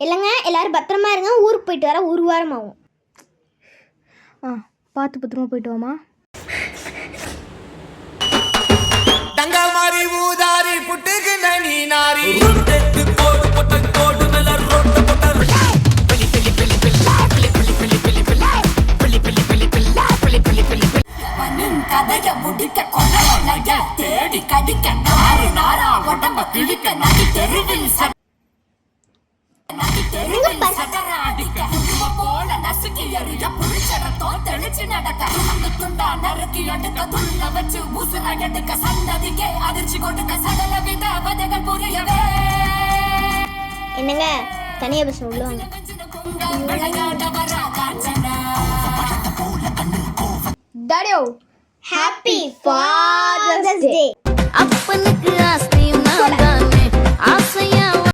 இல்லைங்க எல்லாரும் பத்திரமா இருங்க ஊருக்கு போயிட்டு வர ஒரு வாரம் ஆகும் ஆ பார்த்து பத்திரமா போயிட்டு வாமா தங்க மாறி ஊதாரி புட்டுக்கு நனி நாரி. கதைய முடிக்க கொலைய தேடி கடிக்க நாறு நாரா உடம்ப கிழிக்க நடி தெருவில் என்னங்க? தனியாக பஸ் உள்ளவங்க டாடியோ ஹாப்பி ஃபாதர்ஸ் டே